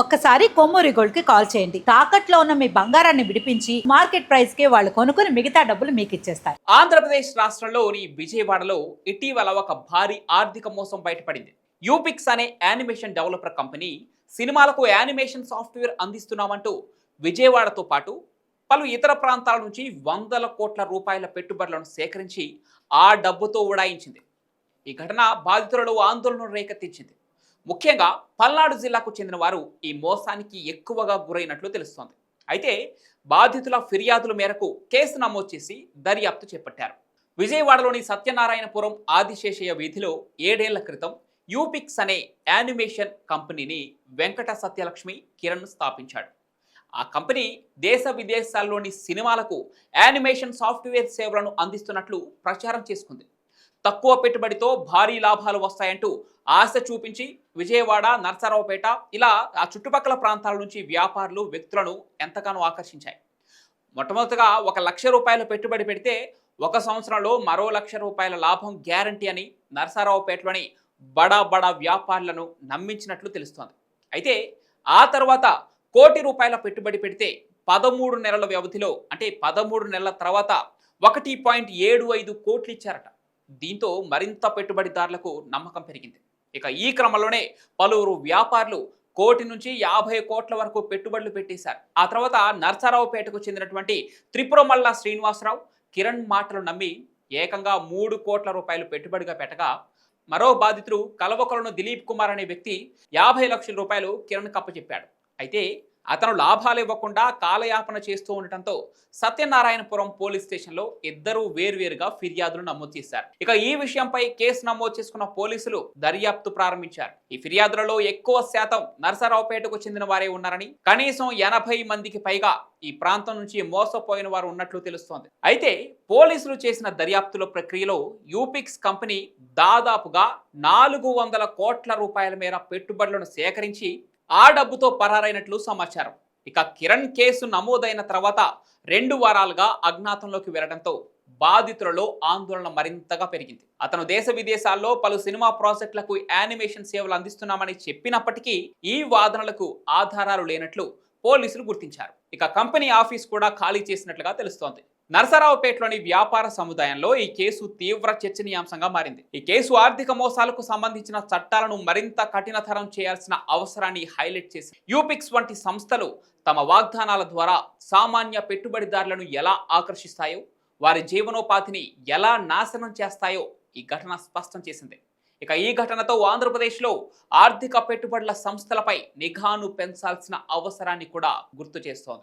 ఒక్కసారి కొమ్మూరి గోల్డ్కి కాల్ చేయండి. తాకట్లో ఉన్న మీ బంగారాన్ని విడిపించి మార్కెట్ ప్రైస్కి వాళ్ళు కొనుక్కుని మిగతా డబ్బులు మీకు ఇచ్చేస్తారు. ఆంధ్రప్రదేశ్ రాష్ట్రంలోని విజయవాడలో ఇటీవల ఒక భారీ ఆర్థిక మోసం బయటపడింది. యూపిక్స్ అనే యానిమేషన్ డెవలపర్ కంపెనీ సినిమాలకు యానిమేషన్ సాఫ్ట్వేర్ అందిస్తున్నామంటూ విజయవాడతో పాటు పలు ఇతర ప్రాంతాల నుంచి వందల కోట్ల రూపాయల పెట్టుబడులను సేకరించి ఆ డబ్బుతో ఉడాయించింది. ఈ ఘటన బాధితులలో ఆందోళన రేకెత్తించింది. ముఖ్యంగా పల్నాడు జిల్లాకు చెందిన వారు ఈ మోసానికి ఎక్కువగా గురైనట్లు తెలుస్తోంది. అయితే బాధితుల ఫిర్యాదుల మేరకు కేసు నమోదు చేసి దర్యాప్తు చేపట్టారు. విజయవాడలోని సత్యనారాయణపురం ఆదిశేషయ్య వీధిలో ఏడేళ్ళ క్రితం యూపిక్స్ అనే యానిమేషన్ కంపెనీని వెంకట సత్యలక్ష్మి కిరణ్ స్థాపించాడు. ఆ కంపెనీ దేశ విదేశాల్లోని సినిమాలకు యానిమేషన్ సాఫ్ట్వేర్ సేవలను అందిస్తున్నట్లు ప్రచారం చేసుకుంది. తక్కువ పెట్టుబడితో భారీ లాభాలు వస్తాయంటూ ఆశ చూపించి విజయవాడ నర్సరావుపేట ఇలా ఆ చుట్టుపక్కల ప్రాంతాల నుంచి వ్యాపారులు వ్యక్తులను ఎంతగానో ఆకర్షించాయి. మొట్టమొదటిగా ఒక లక్ష రూపాయల పెట్టుబడి పెడితే ఒక సంవత్సరంలో మరో లక్ష రూపాయల లాభం గ్యారంటీ అని నర్సారావుపేటలోని బడా బడా వ్యాపారులను నమ్మించినట్లు తెలుస్తోంది. అయితే ఆ తర్వాత కోటి రూపాయల పెట్టుబడి పెడితే పదమూడు నెలల వ్యవధిలో అంటే పదమూడు నెలల తర్వాత ఒకటి పాయింట్ ఏడు ఐదు కోట్లు ఇచ్చారట. దీంతో మరింత పెట్టుబడిదారులకు నమ్మకం పెరిగింది. ఇక ఈ క్రమంలోనే పలువురు వ్యాపారులు కోటి నుంచి యాభై కోట్ల వరకు పెట్టుబడులు పెట్టేశారు. ఆ తర్వాత నర్సారావుపేటకు చెందినటువంటి త్రిపురమల్ల శ్రీనివాసరావు కిరణ్ మాటలు నమ్మి ఏకంగా మూడు కోట్ల రూపాయలు పెట్టుబడిగా పెట్టగా మరో బాధితుడు కలవకొలను దిలీప్ కుమార్ అనే వ్యక్తి యాభై లక్షల రూపాయలు కిరణ్ కప్పచెప్పాడు అయితే అతను లాభాలు ఇవ్వకుండా కాలయాపన చేస్తూ ఉండటంతో సత్యనారాయణపురం పోలీస్ స్టేషన్లో ఇద్దరు వేర్వేరుగా ఫిర్యాదులు నమోదు చేశారు. ఇక ఈ విషయంపై కేసు నమోదు చేసుకున్న పోలీసులు దర్యాప్తు ప్రారంభించారు. ఈ ఫిర్యాదులలో ఎక్కువ శాతం నరసరావుపేటకు చెందిన వారే ఉన్నారని కనీసం ఎనభై మందికి పైగా ఈ ప్రాంతం నుంచి మోసపోయిన వారు ఉన్నట్లు తెలుస్తోంది. అయితే పోలీసులు చేసిన దర్యాప్తుల ప్రక్రియలో యూపిక్స్ కంపెనీ దాదాపుగా నాలుగు వందల కోట్ల రూపాయల మేర పెట్టుబడులను సేకరించి ఆ డబ్బుతో పరారైనట్లు సమాచారం. ఇక కిరణ్ కేసు నమోదైన తర్వాత రెండు వారాలుగా అజ్ఞాతంలోకి వెళ్ళడంతో బాధితులలో ఆందోళన మరింతగా పెరిగింది. అతను దేశ విదేశాల్లో పలు సినిమా ప్రాజెక్టులకు యానిమేషన్ సేవలు అందిస్తున్నామని చెప్పినప్పటికీ ఈ వాదనలకు ఆధారాలు లేనట్లు పోలీసులు గుర్తించారు. ఇక కంపెనీ ఆఫీస్ కూడా ఖాళీ చేసినట్లుగా తెలుస్తోంది. నరసరావుపేటలోని వ్యాపార సముదాయంలో ఈ కేసు తీవ్ర చర్చనీయాంశంగా మారింది. ఈ కేసు ఆర్థిక మోసాలకు సంబంధించిన చట్టాలను మరింత కఠినతరం చేయాల్సిన అవసరాన్ని హైలైట్ చేసి యూపిక్స్ వంటి సంస్థలు తమ వాగ్దానాల ద్వారా సామాన్య పెట్టుబడిదారులను ఎలా ఆకర్షిస్తాయో వారి జీవనోపాధిని ఎలా నాశనం చేస్తాయో ఈ ఘటన స్పష్టం చేసింది. ఇక ఈ ఘటనతో ఆంధ్రప్రదేశ్లో ఆర్థిక పెట్టుబడుల సంస్థలపై నిఘాను పెంచాల్సిన అవసరాన్ని కూడా గుర్తు చేస్తోంది.